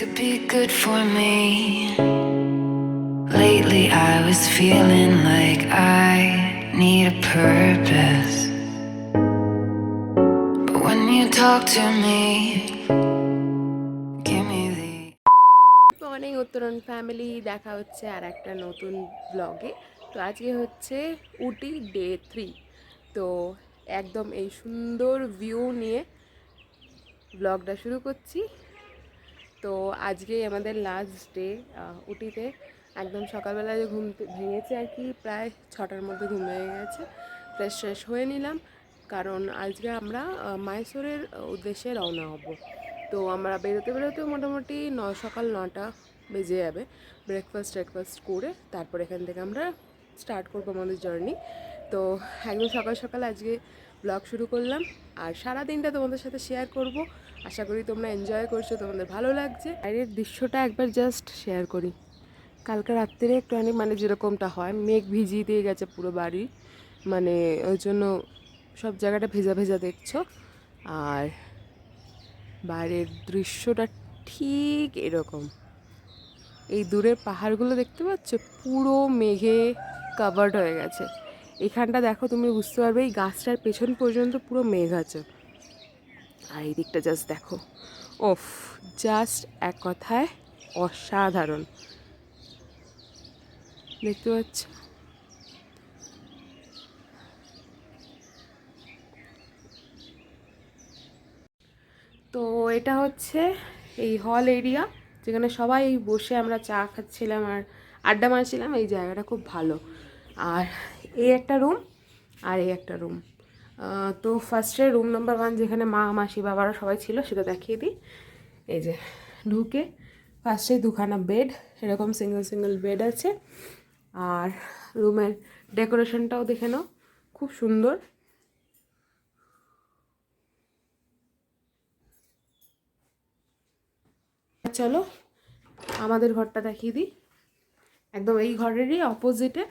could be good for me. Lately, I was feeling like I need a purpose. But when you talk to me, give me the. Morning উত্তরণ family দেখা হচ্ছে আর একটা নতুন ব্লগে তো আজকে হচ্ছে উটি ডে থ্রি তো একদম এই সুন্দর ভিউ নিয়ে ব্লগটা শুরু করছি তো আজকে আমাদের লাস্ট ডে উটিতে একদম সকালবেলা যে ঘুম ভেঙেছে আর কি, প্রায় ছটার মধ্যে ঘুম ভেঙে গেছে। ফ্রেশ ফ্রেশ হয়ে নিলাম। কারণ আজকে আমরা মাইসোরের উদ্দেশ্যে রওনা হব। তো আমরা বেরোতে বেরোতে মোটামুটি ন, সকাল নটা বেজে যাবে। ব্রেকফাস্ট ট্রেকফাস্ট করে তারপর এখান থেকে আমরা স্টার্ট করব আমাদের জার্নি তো একদম সকাল সকাল আজকে ব্লগ শুরু করলাম। আর সারা দিনটা তোমাদের সাথে শেয়ার করব। আশা করি তোমরা এনজয় করছ, তোমাদের ভালো লাগছে। বাইরের দৃশ্যটা একবার জাস্ট শেয়ার করি। কালকে রাত্রে একটুখানি মানে যেরকমটা হয়, মেঘ ভিজিয়ে দিয়ে গেছে পুরো বাড়ি। মানে ওই জন্য সব জায়গাটা ভেজা ভেজা দেখছ। আর বাইরের দৃশ্যটা ঠিক এরকম। এই দূরের পাহাড়গুলো দেখতে পাচ্ছ? পুরো মেঘে কাভার্ড হয়ে গেছে। এখানটা দেখো, তুমি বুঝতে পারবে, এই গাছটার পেছন পর্যন্ত পুরো মেঘ আছে। আর এই দিকটা জাস্ট দেখো। ওফ জাস্ট এক কথায় অসাধারণ। দেখতে পাচ্ছ? তো এটা হচ্ছে এই হল এরিয়া যেখানে সবাই বসে আমরা চা খাচ্ছিলাম আর আড্ডা মারছিলাম। এই জায়গাটা খুব ভালো। আর এই একটা রুম আর এই একটা রুম তো ফার্স্টে রুম নাম্বার ওয়ান যেখানে মা, মাসি, বাবারা সবাই ছিল, সেটা দেখিয়ে দিই। এই যে ঢুকে ফার্স্টে দুখানা বেড এরকম সিঙ্গেল সিঙ্গেল বেড আছে। আর রুমের ডেকোরেশনটাও দেখে নাও, খুব সুন্দর। চলো, আমাদের ঘরটা দেখিয়ে দিই। একদম এই ঘরেরই অপোজিটে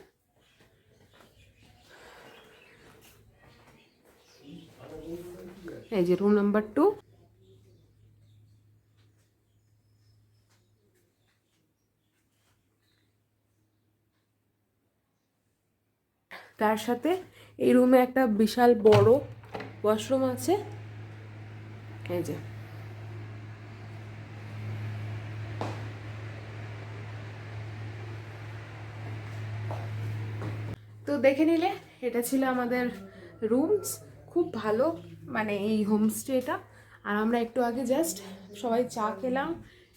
এই যে রুম নাম্বার টু তার সাথে এই রুমে একটা বিশাল বড় ওয়াশরুম আছে। এই যে। তো দেখে নিলে, এটা ছিল আমাদের রুমস খুব ভালো। মানে এই হোমস্টেটা আর আমরা একটু আগে জাস্ট সবাই চা খেলাম,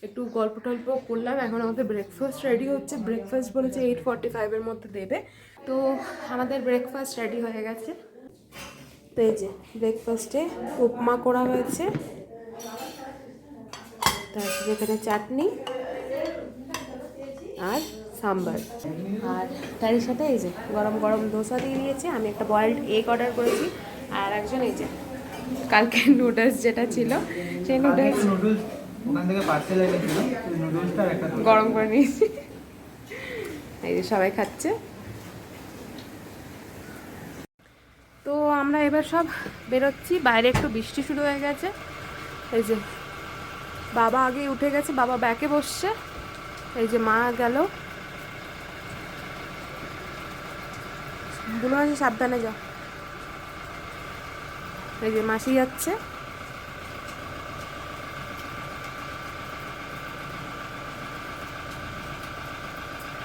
একটু গল্প টল্প করলাম। এখন আমাদের ব্রেকফাস্ট রেডি হচ্ছে। ব্রেকফাস্ট বলেছে এইট ফর্টি ফাইভের মধ্যে দেবে। তো আমাদের ব্রেকফাস্ট রেডি হয়ে গেছে। তো এই যে ব্রেকফাস্টে উপমা করা হয়েছে। তারপরে এখানে চাটনি আর সাম্বার। আর তারই সাথে এই যে গরম গরম দোসা দিয়ে দিয়েছে। আমি একটা বয়েলড এগ অর্ডার করেছি। আর একজন এই যে কালকে নুডলস যেটা ছিল সেই নুডলস গরম করে নিয়েছি। এই যে সবাই খাচ্ছে। তো আমরা এবার সব বেরোচ্ছি বাইরে একটু বৃষ্টি শুরু হয়ে গেছে। এই যে বাবা আগে উঠে গেছে বাবা ব্যাকে বসছে। এই যে মা গেল। বুনো আছে সাবধানে যাও। এই যে মাসি যাচ্ছে।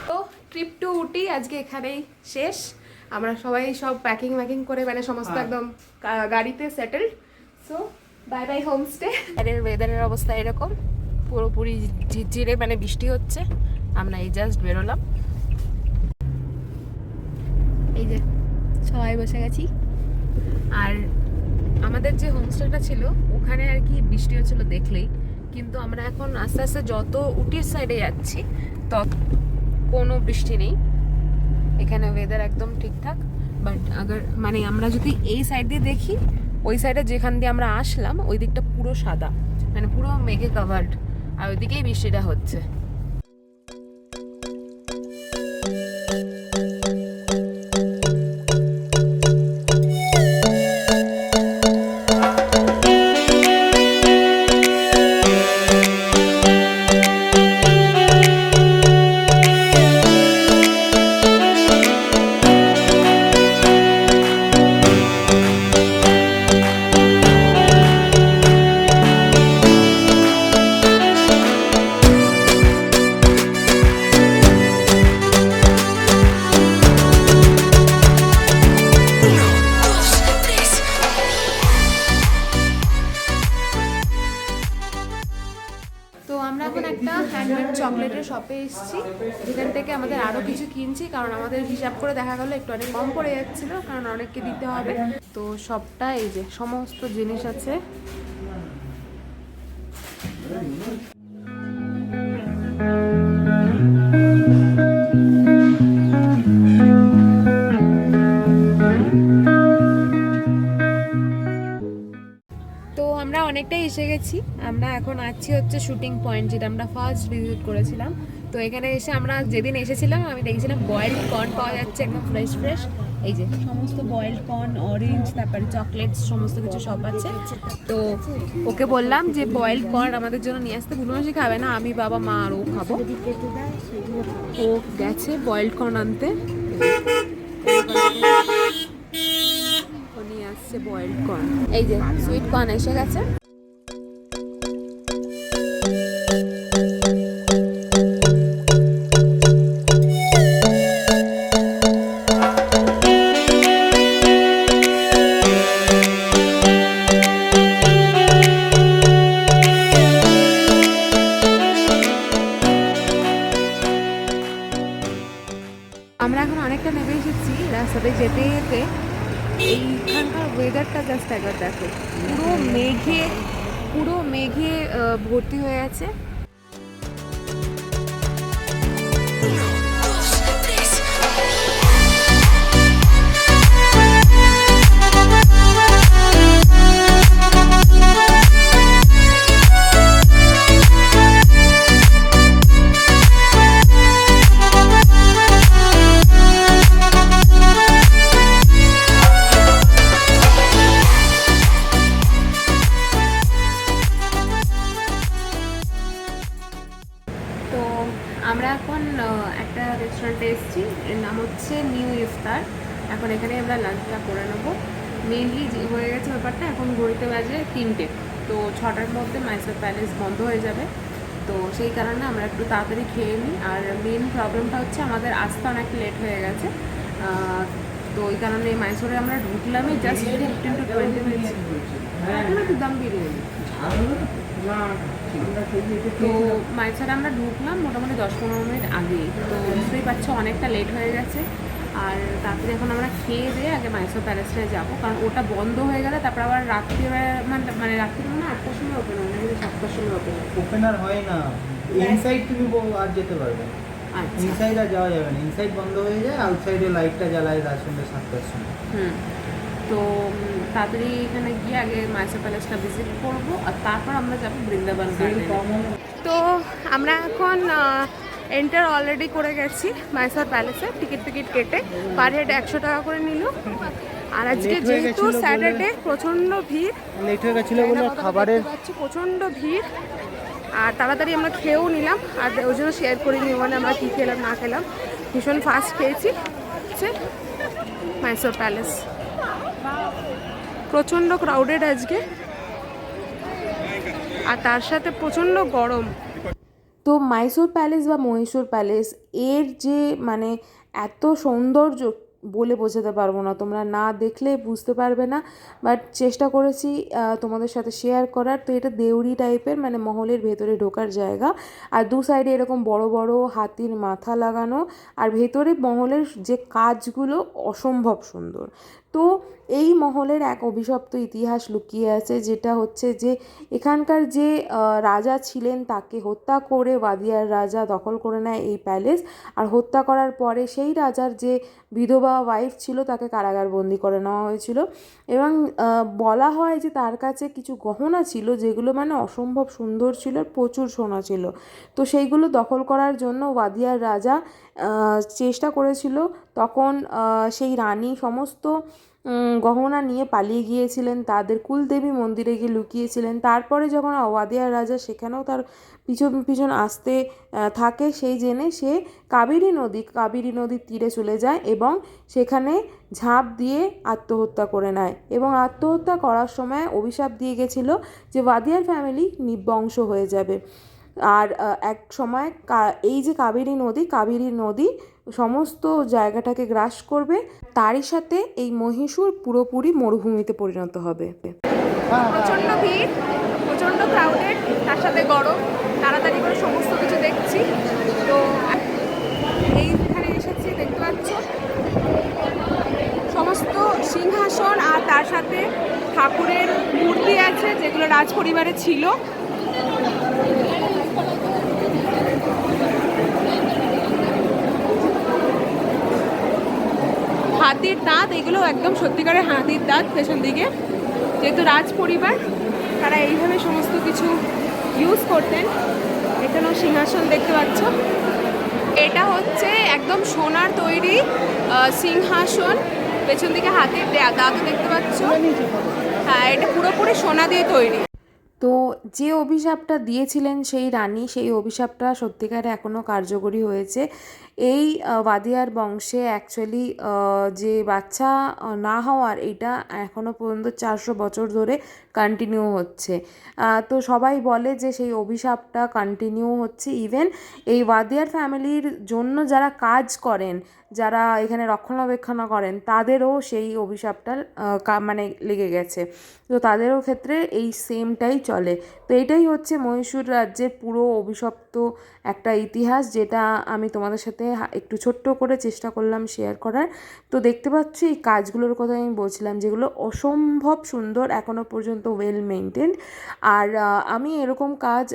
তো ট্রিপ টু উটি আজকে এখানেই শেষ। আমরা সবাই সব প্যাকিং ম্যাকিং করে মানে সমস্ত হ্যাঁ। একদম গাড়িতে settled so bye bye homestay এর ওয়েদারের অবস্থা এরকম। পুরোপুরি ঝিরঝিরে মানে বৃষ্টি হচ্ছে। আমরা এই জাস্ট বেরোলাম। এই যে সবাই বসে গেছি। আর আমাদের যে হোমস্টেটা ছিল, ওখানে আর কি বৃষ্টি হচ্ছিল দেখলেই। কিন্তু আমরা এখন আস্তে আস্তে যত উটির সাইডে যাচ্ছি, তত কোনো বৃষ্টি নেই। এখানে ওয়েদার একদম ঠিকঠাক। বাট আগার মানে আমরা যদি এই সাইড দিয়ে দেখি, ওই সাইডে যেখান দিয়ে আমরা আসলাম, ওই দিকটা পুরো সাদা। মানে পুরো মেঘে কাভার্ড আর ওইদিকেই বৃষ্টিটা হচ্ছে। শপে এসেছি। যেখান থেকে আমাদের আরও কিছু কিনছি, কারণ আমাদের হিসাব করে দেখা গেলো একটু অনেক কম পড়ে যাচ্ছিল, কারণ অনেককে দিতে হবে। তো সবটা এই যে, সমস্ত জিনিস আছে। তো অনেকটাই এসে গেছি। আমরা এখন আছি হচ্ছে শুটিং পয়েন্ট যেটা আমরা ফার্স্ট ভিজিট করেছিলাম। তো এখানে এসে আমরা যেদিন এসেছিলাম, আমি দেখেছিলাম বয়েলড কর্ন পাওয়া যাচ্ছে একদম ফ্রেশ ফ্রেশ এই যে সমস্ত বয়েলড কর্ন অরেঞ্জ তারপরে চকলেটস সমস্ত কিছু সব আছে। তো ওকে বললাম যে বয়েলড কর্ন আমাদের জন্য নিয়ে আসতে বুনুমাসি খাবে না, আমি, বাবা, মা আর ও খাব। ও গেছে বয়েলড কর্ন আনতে। ও নিয়ে আসছে বয়েলড কর্ন এই যে সুইট কর্ন এসে গেছে। ওয়েদারটা জাস্ট একবার দেখো। পুরো মেঘে পুরো মেঘে ভর্তি হয়ে আছে। রেস্টুরেন্টে এসেছি। এর নাম হচ্ছে নিউ ইফতার। এখন এখানে আমরা লাঞ্চটা করে নেব। মেনলি হয়ে গেছে ব্যাপারটা, এখন ঘড়িতে বাজে তিনটে। তো ছটার মধ্যে মাইসোর প্যালেস বন্ধ হয়ে যাবে। তো সেই কারণে আমরা একটু তাড়াতাড়ি খেয়ে নিই। আর মেন প্রবলেমটা হচ্ছে আমাদের আসতে অনেক লেট হয়ে গেছে। তো ওই কারণে মাইসোরে আমরা ঢুকলামই just fifteen to twenty minutes একটু দাম বিরিয়ানি তো মাইসারে আমরা ঢুকলাম মোটামুটি দশ পনেরো মিনিট আগে। তো বুঝতেই পারছ অনেকটা লেট হয়ে গেছে। আর তারপরে এখন আমরা খেয়ে দিয়ে আগে মাইসোর প্যালেসটায় যাব। কারণ ওটা বন্ধ হয়ে গেলে তারপর আবার রাত্রিবেলা মানে মানে রাত্রিবেলা মানে আটটার সময় ওপেন হয় না কিন্তু সাতটার সময় ওপেন হয়। ওপেনার হয় না। ইনসাইড তুমি আর যেতে পারবে না। আচ্ছা। ইনসাইড আর যাওয়া যাবে না। ইনসাইড বন্ধ হয়ে যায় আউটসাইডে লাইটটা জ্বালায় রাত সন্ধ্যে সাতটার সময়। হুম। তো তাড়াতাড়ি এখানে গিয়ে আগে মাইসোর প্যালেসটা ভিজিট করব আর তারপর আমরা যাব বৃন্দাবন তো আমরা এখন এন্টার অলরেডি করে গেছি মাইসোর প্যালেসে টিকিট টিকিট কেটে। পার হেড একশো টাকা করে নিল। আর আজকে যেহেতু স্যাটারডে প্রচণ্ড ভিড়। লেট হয়ে গেছিল বলে খাবারের প্রচণ্ড ভিড়। আর তাড়াতাড়ি আমরা খেয়েও নিলাম। আর ওই জন্য শেয়ার করিনি মানে আমরা কী খেলাম না খেলাম। ভীষণ ফাস্ট খেয়েছি। হচ্ছে মাইসোর প্যালেস প্রচণ্ড ক্রাউডেড আজকে। আর তার সাথে প্রচণ্ড গরম। তো মাইসোর প্যালেস বা মহীশূর প্যালেস এর যে মানে এত সৌন্দর্য বলে বোঝাতে পারব না। তোমরা না দেখলে বুঝতে পারবে না। বাট চেষ্টা করেছি তোমাদের সাথে শেয়ার করার। তো এটা দেউরি টাইপের মানে মহলের ভেতরে ঢোকার জায়গা। আর দু সাইডে এরকম বড় বড় হাতির মাথা লাগানো। আর ভেতরে মহলের যে কাজগুলো অসম্ভব সুন্দর। তো এই মহলের এক অভিশপ্ত ইতিহাস লুকিয়ে আছে, যেটা হচ্ছে যে এখানকার যে রাজা ছিলেন তাকে হত্যা করে ওয়াদিয়ার রাজা দখল করে নেয় এই প্যালেস। আর হত্যা করার পরে সেই রাজার যে বিধবা ওয়াইফ ছিল তাকে কারাগার বন্দি করে নেওয়া হয়েছিল। এবং বলা হয় যে তার কাছে কিছু গহনা ছিল, যেগুলো মানে অসম্ভব সুন্দর ছিল প্রচুর সোনা ছিল। তো সেইগুলো দখল করার জন্য ওয়াদিয়ার রাজা চেষ্টা করেছিল, তখন সেই রানী সমস্ত গহনা নিয়ে পালিয়ে গিয়েছিলেন, তাদের কুলদেবী মন্দিরে গিয়ে লুকিয়েছিলেন, তারপরে যখন ওয়াদিয়ার রাজা সেখানেও তার পিছন পিছন আসতে থাকে, সেই জেনে সে কাবেরী নদী, কাবেরী নদীর তীরে চলে যায় এবং সেখানে ঝাঁপ দিয়ে আত্মহত্যা করে নেয় এবং আত্মহত্যা করার সময় অভিশাপ দিয়ে গেছিল যে ওয়াদিয়ার ফ্যামিলি নিবংশ হয়ে যাবে। আর এক সময় এই যে কাবেরী নদী কাবেরী নদী সমস্ত জায়গাটাকে গ্রাস করবে, তারই সাথে এই মহীশূর পুরোপুরি মরুভূমিতে পরিণত হবে। প্রচণ্ড ভিড়, প্রচণ্ড ক্রাউডেড তার সাথে গরম, তাড়াতাড়ি করে সমস্ত কিছু দেখছি। তো এইখানে এসেছি, দেখতে পাচ্ছ? সমস্ত সিংহাসন আর তার সাথে ঠাকুরের মূর্তি আছে, যেগুলো রাজ পরিবারে ছিল। হাতির দাঁত, এগুলো একদম সত্যিকারের হাতির দাঁত পেছন দিকে। যেহেতু রাজ পরিবার তারা এইভাবে সমস্ত কিছু ইউজ করতেন। এখানেও সিংহাসন দেখতে পাচ্ছ। এটা হচ্ছে একদম সোনার তৈরি সিংহাসন। পেছন দিকে হাতির দে- দাঁতও দেখতে পাচ্ছ। হ্যাঁ এটা পুরোপুরি সোনা দিয়ে তৈরি। তো যে অভিশাপটা দিয়েছিলেন সেই রানী, সেই অভিশাপটা সত্যিকারে এখনও কার্যকরী হয়েছে। এই ওয়াদিয়ার বংশে অ্যাকচুয়ালি যে বাচ্চা না হওয়ার এটা এখনও পর্যন্ত চারশো বছর ধরে কন্টিনিউ হচ্ছে। তো সবাই বলে যে সেই অভিশাপটা কন্টিনিউ হচ্ছে। ইভেন এই ওয়াদিয়ার ফ্যামিলির জন্য যারা কাজ করেন যারা এখানে রক্ষণাবেক্ষণ করেন, তাদেরও সেই অভিশাপটা মানে লেগে গেছে। তো তাদেরও ক্ষেত্রে এই সেমটাই চলে। তো এটাই হচ্ছে মহীশূর রাজ্যের পুরো অভিশপ্ত একটা ইতিহাস, যেটা আমি তোমাদের সাথে একটু ছোট্ট করে চেষ্টা করলাম শেয়ার করার। তো দেখতে পাচ্ছ, এই কাজগুলোর কথা আমি বলছিলাম, যেগুলো অসম্ভব সুন্দর এখনও পর্যন্ত ওয়েল মেনটেন আর আমি এরকম কাজ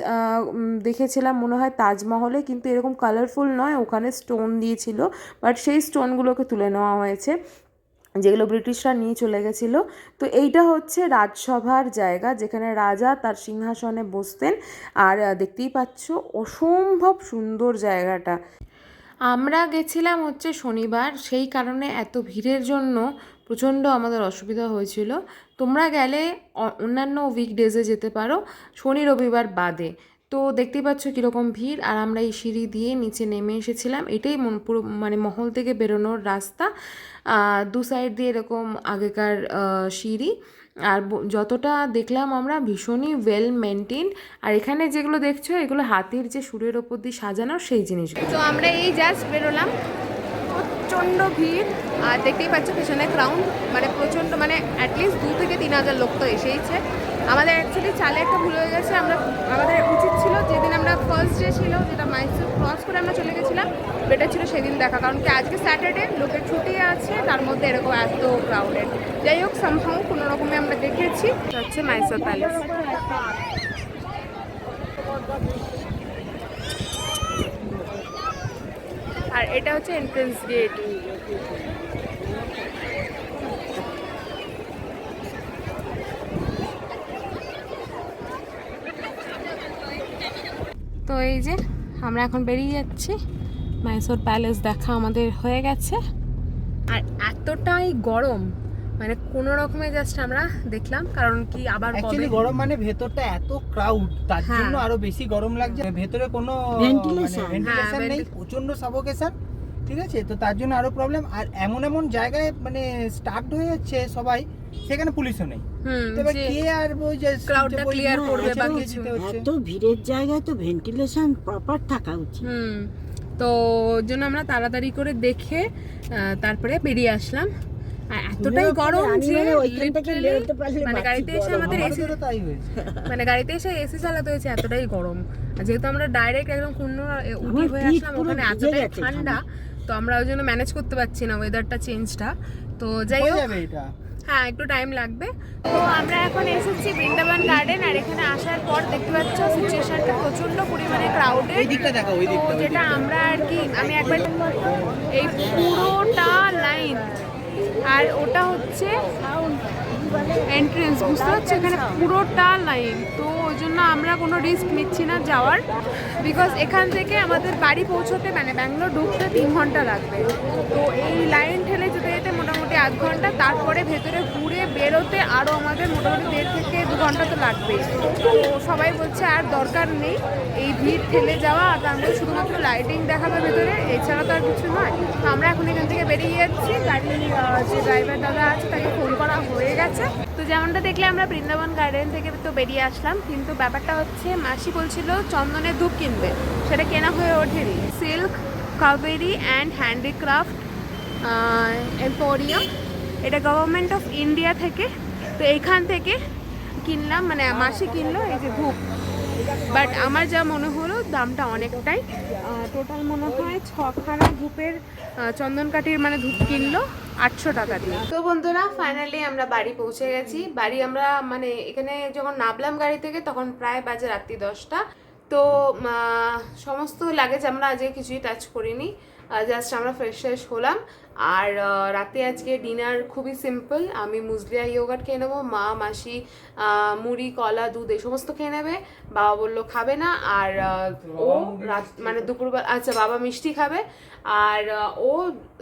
দেখেছিলাম, মনে হয় তাজমহলে, কিন্তু এরকম কালারফুল নয়, ওখানে স্টোন দিয়েছিল বাট সেই স্টোনগুলোকে তুলে নেওয়া হয়েছে, যেগুলো ব্রিটিশরা নিয়ে চলে গেছিল। তো এইটা হচ্ছে রাজসভার জায়গা, যেখানে রাজা তার সিংহাসনে বসতেন। আর দেখতেই পাচ্ছ অসম্ভব সুন্দর জায়গাটা। আমরা গেছিলাম হচ্ছে শনিবার, সেই কারণে এত ভিড়ের জন্য প্রচণ্ড আমাদের অসুবিধা হয়েছিল। তোমরা গেলে অন্যান্য উইকডেজে যেতে পারো, শনি রবিবার বাদে। তো দেখতেই পাচ্ছ কীরকম ভিড়। আর আমরা এই সিঁড়ি দিয়ে নিচে নেমে এসেছিলাম। এটাই পুরো মানে মহল থেকে বেরোনোর রাস্তা। দু সাইড দিয়ে এরকম আগেকার সিঁড়ি। আর যতটা দেখলাম আমরা ভীষণই ওয়েল মেনটেন আর এখানে যেগুলো দেখছ, এগুলো হাতির যে সুরের ওপর দিয়ে সাজানো, সেই জিনিসগুলো। তো আমরা এই জাস্ট বেরোলাম। প্রচণ্ড ভিড়। আর দেখতেই পাচ্ছ, পেছনে ক্রাউন মানে প্রচণ্ড মানে অ্যাটলিস্ট দু থেকে তিন হাজার লোক তো এসেইছে। আমাদের অ্যাকচুয়ালি চালে একটা ভুল হয়ে গেছে, আমরা আমাদের উচিত ছিল যেদিন আমরা ফার্স্ট ডে ছিল যেটা মাইসুর ক্রস করে আমরা চলে গেছিলাম বেটার ছিল সেদিন দেখা। কারণ কি আজকে স্যাটারডে লোকের ছুটি আছে, তার মধ্যে এরকম এত ক্রাউডেড যাই হোক সামহাও কোনো রকমে আমরা দেখেছি। হচ্ছে মাইসোর প্যালেস আর এটা হচ্ছে এন্ট্রেন্স গেট তো এই যে আমরা এখন বেরিয়ে যাচ্ছি। মাইসোর প্যালেস দেখা আমাদের হয়ে গেছে। আর এতটাই গরম মানে কোনো রকমে জাস্ট আমরা দেখলাম কারণ কি আবার অ্যাকচুয়ালি গরম মানে ভেতরটা এত ক্রাউড তার হ্যাঁ। জন্য আরও বেশি গরম লাগছে। ভেতরে কোনো. ভেন্টিলেশন হ্যাঁ, নেই প্রচণ্ড সাফোকেশন ঠিক আছে? তো তার জন্য আরও প্রবলেম আর এমন এমন জায়গায় মানে স্টার্ট হয়ে যাচ্ছে সবাই। সেখানে পুলিশও নেই। হুম তো কে আর ওই যে crowd-টা যে ওই clear না, করবে বা কিছু। এত ভিড়ের জায়গায় তো ভেন্টিলেশন প্রপার থাকা উচিত। তো জন্য আমরা তাড়াতাড়ি করে দেখে আহ, তারপরে বেরিয়ে আসলাম। আর এতটাই গরম যে পারলে মানে গাড়িতে এসে আমাদের এসি মানে গাড়িতে এসে এসি চালাতে হয়েছে এতটাই গরম। আর যেহেতু আমরা ডাইরেক্ট একদম পূর্ণ উঠি হয়ে আসলাম ওখানে এতটাই ঠান্ডা তো আমরা ওই জন্য ম্যানেজ করতে পারছি না ওয়েদারটা চেঞ্জটা তো যাই হোক হ্যাঁ একটু টাইম লাগবে। তো আমরা এখন এসেছি বৃন্দাবন গার্ডেন আর এখানে আসার পর দেখতে পাচ্ছ সিচুয়েশনটা প্রচণ্ড পরিমাণে ক্রাউডেড ওই দিকটা দেখো ওই তো দিকটা যেটা আমরা আর কি আমি একবার এই পুরোটা লাইন আর ওটা হচ্ছে এন্ট্রেন্স বুঝতে পারছ? এখানে পুরোটা লাইন তো ওই জন্য আমরা কোনো রিস্ক নিচ্ছি না যাওয়ার। বিকজ এখান থেকে আমাদের বাড়ি পৌঁছতে মানে ব্যাঙ্গালোর ঢুকতে তিন ঘণ্টা লাগবে। তো এই লাইন ঠেলে যেতে আধ ঘণ্টা, তারপরে ভেতরে ঘুরে বেরোতে আরও আমাদের মোটামুটি দেড় থেকে দু ঘণ্টা তো লাগবে তো সবাই বলছে আর দরকার নেই, এই ভিড় ঠেলে যাওয়া আর তার মধ্যে শুধুমাত্র লাইটিং দেখাবে ভেতরে, এছাড়া তো আর কিছু নয়। তো আমরা এখন এখান থেকে বেরিয়ে যাচ্ছি, গাড়ি যে ড্রাইভার দাদা আছে তাকে ফোন করা হয়ে গেছে। তো যেমনটা দেখলে আমরা বৃন্দাবন গার্ডেন থেকে তো বেরিয়ে আসলাম, কিন্তু ব্যাপারটা হচ্ছে মাসি বলছিল চন্দনের ধূপ কিনবে, সেটা কেনা হয়ে ওঠেনি। Silk Kaveri and handicraft emporium এটা গভর্নমেন্ট অফ ইন্ডিয়া থেকে। তো এইখান থেকে কিনলাম মানে মাসে কিনলো এই যে ধূপ। বাট আমার যা মনে হলো, দামটা অনেকটাই। টোটাল মনে হয় ছখানা ধূপের চন্দন কাঠির মানে ধূপ কিনলো আটশো টাকা দিয়ে। তো বন্ধুরা ফাইনালি আমরা বাড়ি পৌঁছে গেছি। বাড়ি আমরা মানে এখানে যখন নামলাম গাড়ি থেকে, তখন প্রায় বাজে রাত্রি দশটা। তো সমস্ত লাগেজ আমরা আজকে কিছুই টাচ করিনি। জাস্ট আমরা ফ্রেশ ফ্রেশ হলাম। আর রাতে আজকে ডিনার খুবই সিম্পল আমি মুজলিয়া ইয়োগাট খেয়ে নেব মা মাসি মুড়ি কলা দুধ এই সমস্ত খেয়ে নেবে। বাবা বলল খাবে না আর ও রাত মানে দুপুরবেলা আচ্ছা বাবা মিষ্টি খাবে। আর ও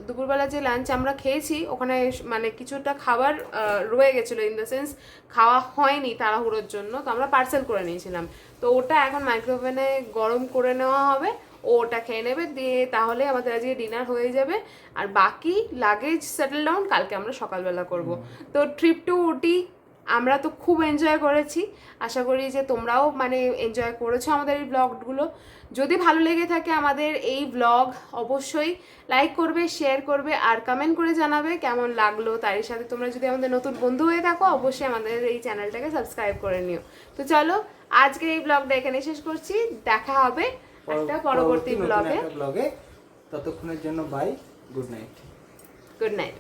দুপুরবেলা যে লাঞ্চ আমরা খেয়েছি ওখানে মানে কিছুটা খাবার রয়ে গেছিল ইন দ্য সেন্স খাওয়া হয়নি তাড়াহুড়োর জন্য। তো আমরা পার্সেল করে নিয়েছিলাম। তো ওটা এখন মাইক্রোওভেনে গরম করে নেওয়া হবে। ও ওটা খেয়ে নেবে দিয়ে তাহলে আমাদের আজকে ডিনার হয়ে যাবে। আর বাকি লাগেজ সেটেল ডাউন কালকে আমরা সকালবেলা করব। তো ট্রিপ টু উটি আমরা তো খুব এনজয় করেছি। আশা করি যে তোমরাও মানে এনজয় করেছ আমাদের এই ব্লগগুলো যদি ভালো লেগে থাকে আমাদের এই ব্লগ অবশ্যই লাইক করবে শেয়ার করবে আর কমেন্ট করে জানাবে কেমন লাগল তারই সাথে। তোমরা যদি আমাদের নতুন বন্ধু হয়ে থাকো অবশ্যই আমাদের এই চ্যানেলটাকে সাবস্ক্রাইব করে নিও। তো চলো আজকে এই ব্লগটা এখানে শেষ করছি। দেখা হবে একটা পরবর্তী ব্লগে ব্লগে ততক্ষণের জন্য bye good night good night